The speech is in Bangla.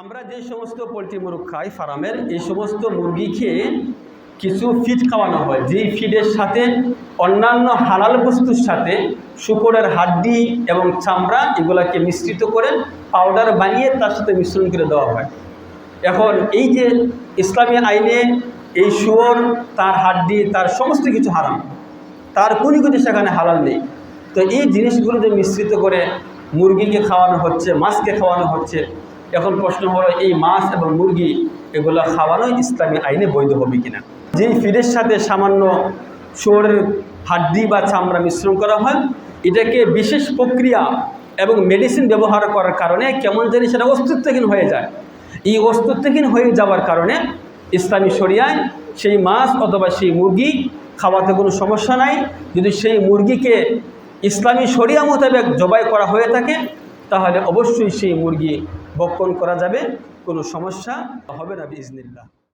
আমরা যে সমস্ত পোলট্রি মুরগ খাই ফার্মের, এই সমস্ত মুরগিকে কিছু ফিড খাওয়ানো হয়। যেই ফিডের সাথে অন্যান্য হালাল বস্তুর সাথে শুকরের হাড্ডি এবং চামড়া এগুলাকে মিশ্রিত করে পাউডার বানিয়ে তার সাথে মিশ্রণ করে দেওয়া হয়। এখন এই যে ইসলামী আইনে এই শুয়োর, তার হাড্ডি, তার সমস্ত কিছু হারাম। তার কোনো কিছু সেখানে হালাল নেই। তো এই জিনিসগুলো যে মিশ্রিত করে মুরগিকে খাওয়ানো হচ্ছে, মাছকে খাওয়ানো হচ্ছে এখন প্রশ্ন হলো, এই মাছ এবং মুরগি এগুলো খাওয়ানো ইসলামী আইনে বৈধ হবে কিনা? যেই ফিডের সাথে সামান্য শুয়োরের হাড্ডি বা চামড়া মিশ্রণ করা হয়, এটাকে বিশেষ প্রক্রিয়া এবং মেডিসিন ব্যবহার করার কারণে কেমন জানি সেটা অস্তিত্বহীন হয়ে যায়। এই অস্তিত্বহীন হয়ে যাওয়ার কারণে ইসলামী শরিয়ায় সেই মাছ অথবা সেই মুরগি খাওয়াতে কোনো সমস্যা নাই। যদি সেই মুরগিকে ইসলামী শরিয়া মোতাবেক জবাই করা হয়ে থাকে তাহলে অবশ্যই সেই মুরগি বক্ষণ করা যাবে কোনো সমস্যা হবে না ইজনিল্লাহ